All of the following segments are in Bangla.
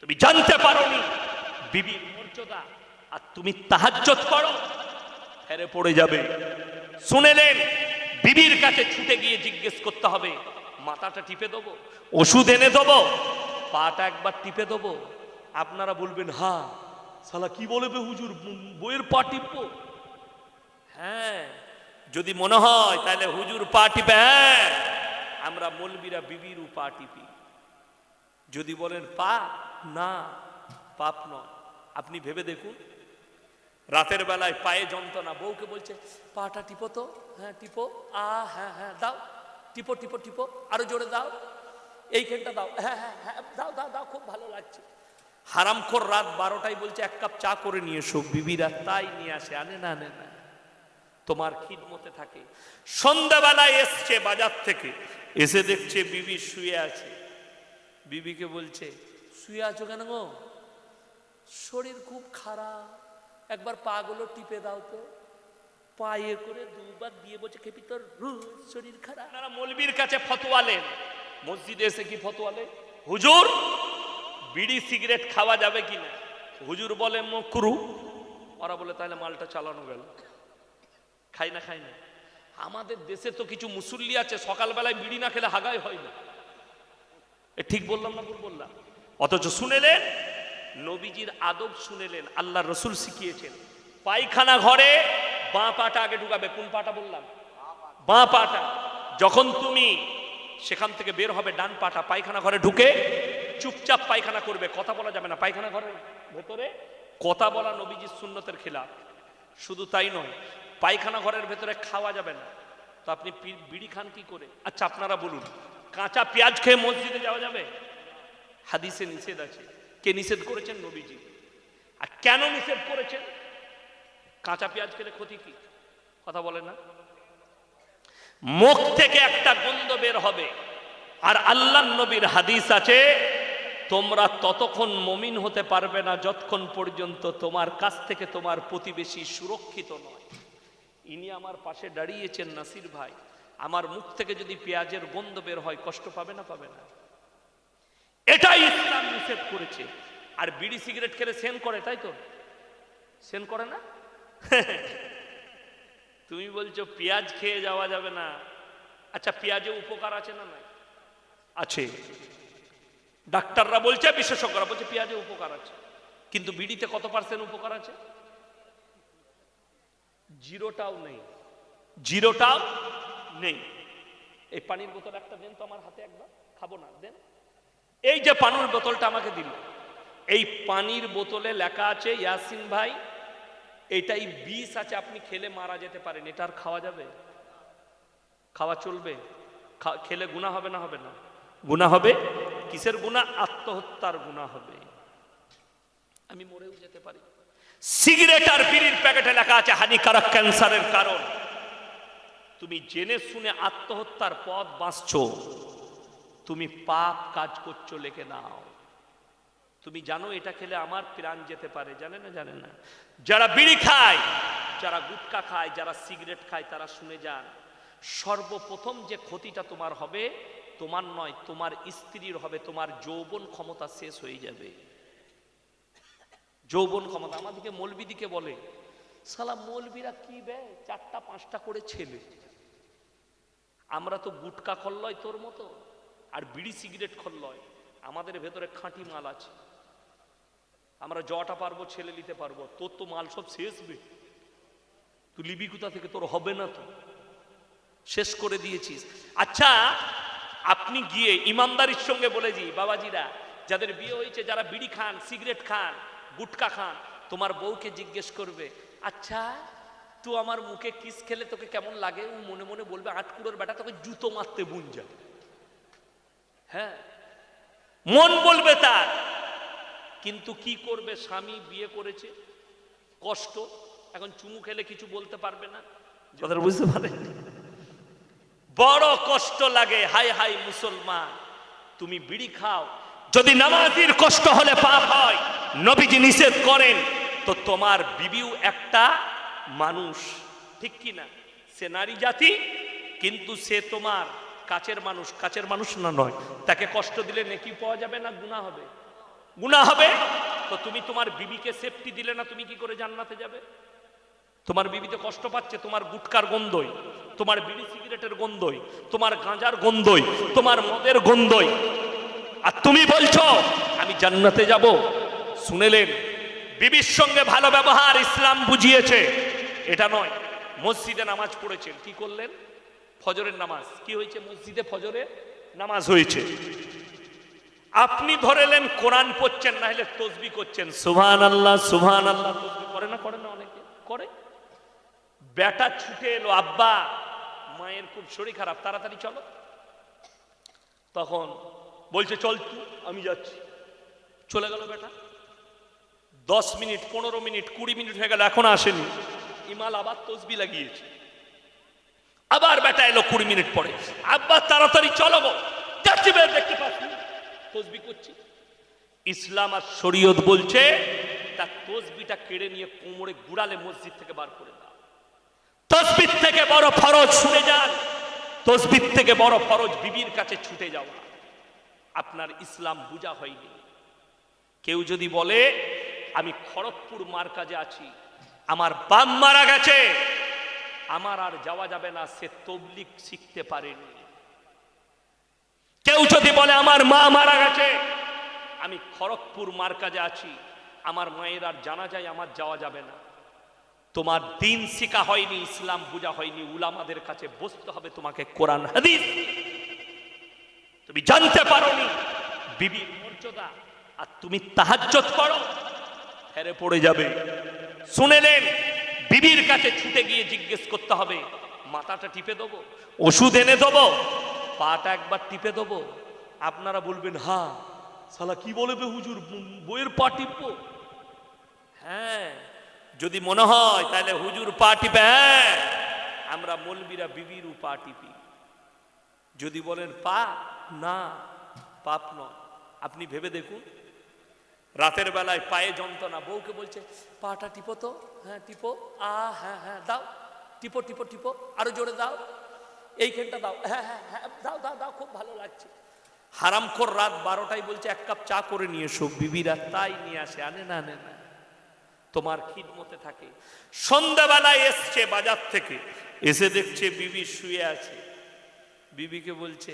তুমি জানতে পারোনি। বিবির মর্যাদা, আর তুমি তাহাজ্জত করো। ফেরে পড়ে যাবে। শুনেলেন বিবির কাছে ছুটে গিয়ে জিজ্ঞেস করতে হবে, মাথাটা টিপে দেবো? ওষুধ এনে দেবো? পাটা একবার টিপে দেবো? আপনারা বলবেন, হা সালা কি বলবে হুজুর? বইয়ের পা টিপবো? হ্যাঁ যদি মনে হয়, তাহলে হুজুর পা টিপে হ্যাঁ। আমরা মলবিরা বিবির পা টিপি। যদি বলেন, পা, না, পাপ নয়। আপনি ভেবে দেখুন। রাতের বেলায় পায়ে যন্ত্রণা, বউকে বলছে, পাটা টিপো তো হ্যাঁ টিপো, আ হ্যাঁ হ্যাঁ দাও, টিপো টিপো টিপো, আরও জোরে দাও, এইখানটা দাও হ্যাঁ হ্যাঁ হ্যাঁ দাও দাও দাও, খুব ভালো লাগছে। হারামখোর রাত বারোটায় বলছে, এক কাপ চা করে নিয়ে এসো, বিবিরা তাই নিয়ে আসে, আনে না আনে না। তোমার খিদমতে থাকে। সন্ধ্যাবেলায় এসছে বাজার থেকে, এসে দেখছে বিবি শুয়ে আছে। বিবিকে বলছে, শুয়ে আছো কেন গো? শরীর খুব খারাপ। একবার পাগুলো টিপে দাও তো। পায়ে করে দুবার দিয়ে বলছে, খেপি তোর শরীর খারাপ। আপনারা মলবির কাছে ফতোয়ালেন মসজিদে এসে কি ফতোয়ালে হুজুর, বিড়ি সিগারেট খাওয়া যাবে কি না? হুজুর বলে মকরু ওরা বলে, তাহলে মালটা চালানো গেল। খাই না খাই না। আমাদের দেশে তো কিছু মুসল্লি আছে, সকালবেলায় বিড়ি না খেলে হাগাই হয় না। ঠিক বললাম না ভুল বললাম? অথচ শুনেলেন, নবীজির আদব শুনেলেন, আল্লাহ রসুল শিখিয়েছেন। পায়খানা ঘরে বাঁ পাটা আগে ঢুকাবে, কোন পাটা বললাম? বাঁ পাটা। যখন তুমি সেখান থেকে বের হবে, ডান পাটা পায়খানা ঘরে ঢুকে চুপচাপ পায়খানা করবে। কথা বলা যাবে না পায়খানা ঘরের ভেতরে? কথা বলা নবীজির সুন্নতের খেলাফ। শুধু তাই নয়, পায়খানা ঘরের ভেতরে খাওয়া যাবে না। তো আপনি বিড়ি খান কি করে? আচ্ছা আপনারা বলুন। কাঁচা পেঁয়াজ খেয়ে মসজিদে যাওয়া যাবে? হাদিসে নিষেধ আছে। কে নিষেধ করেছেন? নবীজি। আর কেন নিষেধ করেছেন? কাঁচা পেঁয়াজ খেলে ক্ষতি কি? কথা বলে না। মুখ থেকে একটা গন্ধ বের হবে। আর আল্লাহ নবীর হাদিস আছে, তোমরা ততক্ষণ মমিন হতে পারবে না যতক্ষণ পর্যন্ত তোমার কাছ থেকে তোমার প্রতিবেশী সুরক্ষিত নয়। ইনি আমার পাশে দাঁড়িয়েছেন, নাসির ভাই। আমার মুখ থেকে যদি পেঁয়াজের গন্ধ বের হয়, কষ্ট পাবে না পাবে না? এটাই ইসলাম নিষেধ করেছে। আর বিড়ি সিগারেট খেলে সেন করে, তাই তো? সেন করে না? তুমি বলছো পেঁয়াজ খেয়ে যাওয়া যাবে না। আচ্ছা পেঁয়াজে উপকার আছে না নাই? আছে। ডাক্তাররা বলছে, বিশেষজ্ঞরা বলছে, পেঁয়াজে উপকার আছে। কিন্তু বিড়িতে কত পার্সেন্ট উপকার আছে? জিরোটাও নেই। জিরোটাও নেই। এই পানির বোতল একটা দেন তো আমার হাতে একবার খাব না দেন। এই যে পানির বোতলটা আমাকে দিল এই পানির বোতলে লেখা আছে ইয়াসিন ভাই এটাই বিষ আছে আপনি খেলে মারা যেতে পারেন এটা আর খাওয়া যাবে? খাওয়া চলবে? খেলে গুণা হবে না হবে না? গুণা হবে? কিসের গুণা আত্মহত্যার গুণা হবে। আমি মরেও যেতে পারি। সিগারেট আর বিড়ির প্যাকেটে লেখা আছে হানিকারক ক্যান্সারের কারণ। তুমি জেনে শুনে আত্মহত্যার পথ বাঁচছ। তুমি পাপ কাজ করছ, লেখে নাও। তুমি জানো এটা খেলে আমার প্রাণ যেতে পারে, জানে না জানে না। যারা বিড়ি খায়, যারা গুটকা খায়, যারা সিগারেট খায়, তারা শুনে যান। সর্বপ্রথম যে ক্ষতিটা তোমার হবে, তোমার নয়, তোমার স্ত্রীর হবে, তোমার যৌবন ক্ষমতা শেষ হয়ে যাবে। যৌবন ক্ষমতা, আমাদেরকে মৌলবিদিকে বলে সালা মৌলবিরা কি বে চারটা, পাঁচটা করে ছেলে। আমরা তো গুটকা খল্লয় তোর মতো, আর বিড়ি সিগারেট খল্লয়। আমাদের ভেতরে খাঁটি মাল আছে। আমরা জটা পারব, ছেলে নিতে পারব, তোর তো মাল সব শেষ বে। তুই লিবি কোথা থেকে? তোর হবে না তো। শেষ করে দিয়েছিস। আচ্ছা আপনি গিয়ে ইমানদারির সঙ্গে বলে জি বাবাজিরা, যাদের বিয়ে হয়েছে, যারা বিড়ি খান, সিগারেট খান, গুটকা খান, তোমার বউকে জিজ্ঞেস করবে আচ্ছা তুই আমার মুখে কিস খেলে তোকে কেমন লাগে? ও মনে মনে বলবে আটকুড়োর বেটা তোকে জুতো মারতে বুন যা হ্যাঁ? মন বলবে তার। কিন্তু কি করবে? স্বামী বিয়ে করেছে কষ্ট। এখন চুমু খেলে কিছু বলতে পারবে না। কথাটা বুঝতে পারে বড় কষ্ট লাগে। হাই হাই মুসলমান তুমি বিড়ি খাও। যদি নামাজির কষ্ট হলে পাপ হয় নবীজি নিষেধ করেন তো তোমার বিবিও একটা মানুষ, ঠিক কি না? সে নারী জাতি, কিন্তু সে তোমার কাছের মানুষ। কাছের মানুষ না নয়, তাকে কষ্ট দিলে নেকি পাওয়া যাবে না গুণা হবে। গুণা হবে? তো তুমি তোমার বিবিকে সেফটি দিলে না, তুমি কি করে জান্নাতে যাবে? তোমার বিবিতে কষ্ট পাচ্ছে, তোমার গুটকার গন্ধই, তোমার বিড়ি সিগারেটের গন্ধই, তোমার গাঁজার গন্ধই, তোমার মদের গন্ধই। আর তুমি বলছো, আমি জান্নাতে যাব। শুনেলেন, বিবির সঙ্গে ভালো ব্যবহার ইসলাম বুঝিয়েছে। এটা নয়। মসজিদে নামাজ পড়েছেন। কি করলেন? ফজরের নামাজ। কি হয়েছে মসজিদে ফজরে? নামাজ হয়েছে। আপনি ধরেলেন কোরআন পড়ছেন না হলে তসবি করছেন। সুবহান আল্লাহ সুবহান আল্লাহ করে না করে না অনেকে? করে? বেটা ছুটে এলো, আব্বা, মায়ের খুব শরীর খারাপ, তাড়াতাড়ি চলো। তখন বলছে, চল তুই আমি যাচ্ছি। চলে গেল বেটা। দশ মিনিট, পনেরো মিনিট, কুড়ি মিনিট হয়ে গেল, এখন আসেনি। ইমাল আবার তসবি লাগিয়েছে। আবার বেটা এলো কুড়ি মিনিট পরে। আব্বা, তাড়াতাড়ি চলো গো। যাচ্ছি বের, দেখতে পাচ্ছি তসবি করছি। ইসলাম আর শরীয়ত বলছে তার তসবিটা কেড়ে নিয়ে কোমরে গুড়ালে মসজিদ থেকে বার করে দাও। তসবির থেকে বড় ফরজ শুনে যান। তসবির থেকে বড় ফরজ বিবির কাছে ছুটে যাওয়া। আপনার ইসলাম বুঝা হয়নি। কেউ যদি বলে, আমি খড়গপুর মার কাজে আছি আমার বাম মারা গেছে। আমার আর যাওয়া যাবে না, সে তবলিক শিখতে পারেনি। কেউ যদি বলে, আমার মা মারা গেছে, আমি খড়গপুর মার কাজে আছি, আমার মায়ের আর জানা যায় আমার যাওয়া যাবে না। তোমার দিন শিখা হয়নি, ইসলাম বোঝা হয়নি, উলামাদের কাছে বসতে হবে তোমাকে কোরআন, হাদিস। তুমি জানতে পারোনি, বিবির মর্যাদা, আর তুমি তাহাজ্জত করো, ফেরে পড়ে যাবে। শুনেলেন বিবির কাছে ছুটে গিয়ে জিজ্ঞেস করতে হবে, মাথাটা টিপে দেবো, ওষুধ এনে দেবো, পাটা একবার টিপে দেবো, আপনারা বলবেন হ্যাঁ সালা কি বলবে হুজুর বইয়ের পা টিপবো? হ্যাঁ যদি মনে হয়, তাহলে হুজুর পা টিপে হ্যাঁ আমরা মলবিরা বিবির পা টিপি। যদি বলেন, পা, না, পাপ নয়। আপনি ভেবে দেখুন রাতের বেলায় পায়ে যন্ত্রণা, বউকে বলছে, পাটা টিপো তো হ্যাঁ টিপো, আ হ্যাঁ হ্যাঁ দাও, টিপো টিপো টিপো, আরও জোরে দাও, এইখানটা দাও হ্যাঁ হ্যাঁ হ্যাঁ দাও দাও দাও, খুব ভালো লাগছে। হারামখোর রাত বারোটায় বলছে, এক কাপ চা করে নিয়ে এসো, বিবিরা তাই নিয়ে আসে, আনে না আনে না, তোমার খিদমতে থাকে। সন্ধ্যাবেলায় এসছে বাজার থেকে, এসে দেখছে বিবি শুয়ে আছে। বিবিকে বলছে,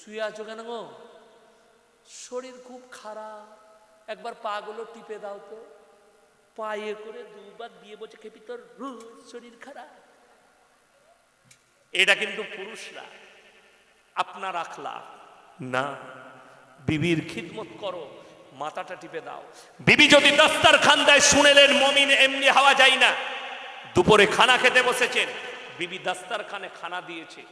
শুয়ে আছো কেন গো? শরীর খুব খারাপ একবার পাগুলো টিপে দাও তো। পায়ে করে দুবার দিয়ে বলছে খেপি তোর রোজ শরীর খারাপ। এটা কিন্তু পুরুষরা, আপনার আখলা না, বিবির খিদমত করো, মাথাটা টিপে দাও। বিবি যদি দস্তার খান দেয়, শুনেলেন মমিন এমনি হাওয়া যায় না। দুপুরে খানা খেতে বসেছেন, বিবি দাস্তার খানে খানা দিয়েছে।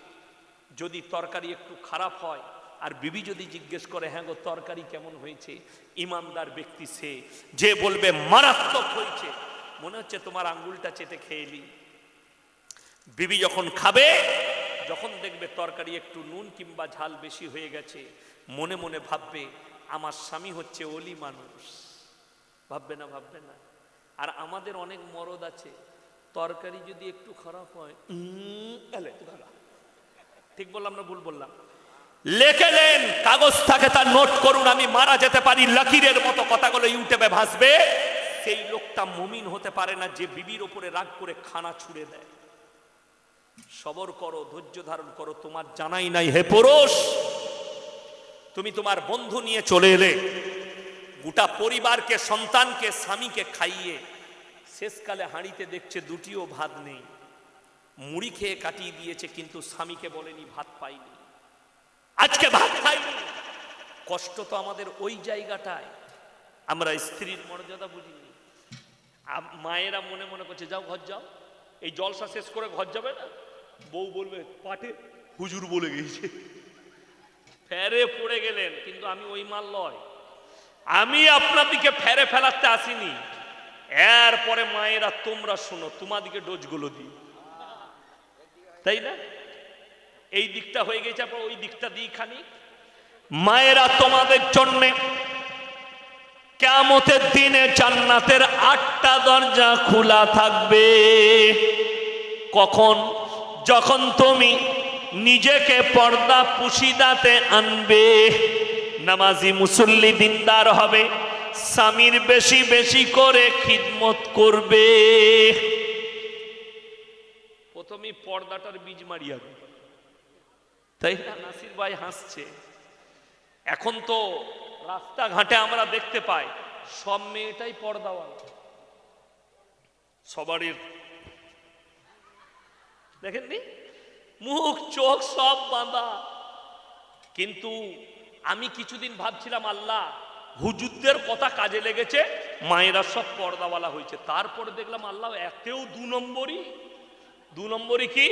যদি তরকারি একটু খারাপ হয় আর বিবি যদি জিজ্ঞেস করে হ্যাঁ গো, তরকারি কেমন হয়েছে? ইমানদার ব্যক্তি সে, যে বলবে, মারাত্মক হয়েছে। মনে হচ্ছে তোমার আঙ্গুলটা চেটে খেয়েলি বিবি যখন খাবে, যখন দেখবে তরকারি একটু নুন কিংবা ঝাল বেশি হয়ে গেছে, মনে মনে ভাববে, আমার স্বামী হচ্ছে অলি মানুষ। ভাববে না ভাববে না। আর আমাদের অনেক মরদ আছে, তরকারি যদি একটু খারাপ হয় ঠিক বললাম না ভুল বললাম? লেখে নেন, কাগজ থাকে তার, নোট করুন, আমি মারা যেতে পারি, লকিরের মতো কথাগুলো ইউটিউবে ভাসবে। সেই লোকটা মুমিন হতে পারে না, যে বিবির ওপরে রাগ করে খানা ছুড়ে দেয়। সবর করো, ধৈর্য ধারণ করো, তোমার জানাই নাই, হে পুরুষ, তুমি তোমার বন্ধু নিয়ে চলে এলে। গোটা পরিবারকে, সন্তানকে, স্বামীকে খাইয়ে শেষকালে হাঁড়িতে দেখছে দুটিও ভাত নেই। মুড়ি খেয়ে কাটিয়ে দিয়েছে, কিন্তু স্বামীকে বলেনি, ভাত পাইনি। আজকে ভাত খাইনি কষ্ট তো আমাদের ওই জায়গাটায়। আমরা স্ত্রীর মর্যাদা বুঝিনি। মায়েরা মনে মনে করছে, যাও ঘর যাও। এই জলসা শেষ করে ঘর যাবে না? বউ বলবে, পাটে, হুজুর বলে গেছে। ফেরে পড়ে গেলেন, কিন্তু আমি ওই মাল লয়। আমি আপনাদিকে ফেরে ফেলাতে আসিনি। এরপরে মায়েরা, তোমরা শোনো, তোমাদিকে ডোজগুলো দিই। তাই না? এই দিকটা হয়ে গেছে, আপনার ওই দিকটা দিই খানি। মায়েরা তোমাদের জন্যে কেমতের দিনে জান্নাতের আটটা দরজা খোলা থাকবে। কখন? যখন তুমি নিজেকে পর্দা পুশিদাতে আনবে। নামাজি মুসল্লি দিনদার হবে, স্বামীর বেশি বেশি করে খিদমত করবে। প্রথমে পর্দাটার বীজ মারিয়া। তাই না নাসির ভাই হাসছে। এখন তো রাস্তাঘাটে আমরা দেখতে পাই, সব মেয়েটাই পর্দাওয়ালা সবারই দেখেননি? মুখ, চোখ সব বাঁধা। কিন্তু আমি কিছুদিন ভাবছিলাম, আল্লাহ, হুজুরদের কথা কাজে লেগেছে, মায়েরা সব পর্দাওয়ালা হয়েছে। তারপরে দেখলাম, আল্লাহ এতেও দু নম্বরই। দু নম্বরই কি?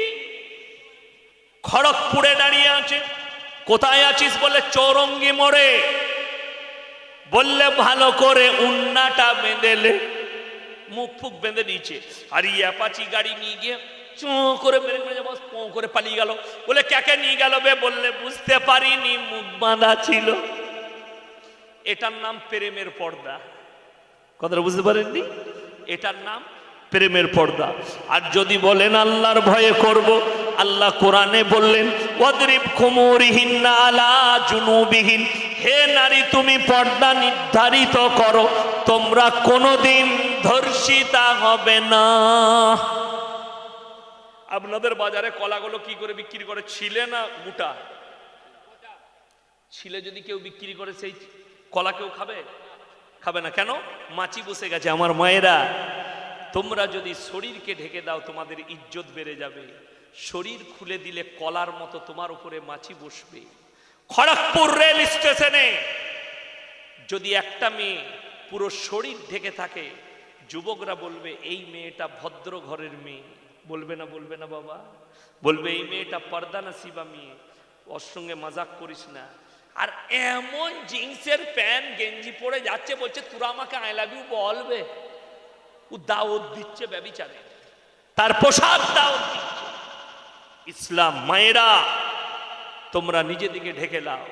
খড়গপুরে দাঁড়িয়ে আছে। কোথায় আছিস বলে চৌরঙ্গি মোড়ে? বললে ভালো করে উন্নাটা বেঁধেলে মুখ ফুক বেঁধে নিয়েছে আর এই অ্যাপাচি গাড়ি নিয়ে গিয়ে চো করে মেরে মেরে যাব পো করে পালিয়ে গেল। বলে ক্যাকে নিয়ে গেল বে? বললে, বুঝতে পারিনি, মুখ বাঁধা ছিল। এটার নাম প্রেমের পর্দা। কথাটা বুঝতে পারেননি? এটার নাম প্রেমের পর্দা। আর যদি বলেন, আল্লাহর ভয়ে করব আল্লাহ কোরআনে বললেন, ওয়াদরিব খুমুরিহীন আলা জুনুবিহীন। হে নারী, তুমি পর্দা নির্ধারিত করো। তোমরা কোনোদিন ধর্ষিতা হবে না। আপনাদের বাজারে কলাগুলো কি করে বিক্রি করে? ছিলে না গোটা? ছিলে যদি কেউ বিক্রি করে, সেই কলা কেউ খাবে? খাবে না। কেন? মাছি বসে গেছে আমার মায়েরা। তোমরা যদি শরীরকে ঢেকে দাও, তোমাদের ইজ্জত বেড়ে যাবে। শরীর খুলে দিলে কলার মতো তোমার উপরে মাছি বসবে। খড়গপুর রেল স্টেশনে যদি একটা মেয়ে পুরো শরীর ঢেকে থাকে, যুবকরা বলবে, এই মেয়েটা ভদ্র ঘরের মেয়ে। বলবে না বলবে না বাবা। বলবে, এই মেয়েটা পর্দা নাসিবা মেয়ে। ওর সঙ্গে মজাক করিস না। আর এমন জিন্সের প্যান্ট গেঞ্জি পরে যাচ্ছে, বলছে, তোরা আমাকে আই লাভ ইউ বলবে। ও দাওয়াত দিচ্ছে ব্যবিচারে। তার পোশাক দাওয়াত দিচ্ছে। ইসলাম মায়েরা তোমরা নিজেদিকে ঢেকে লাও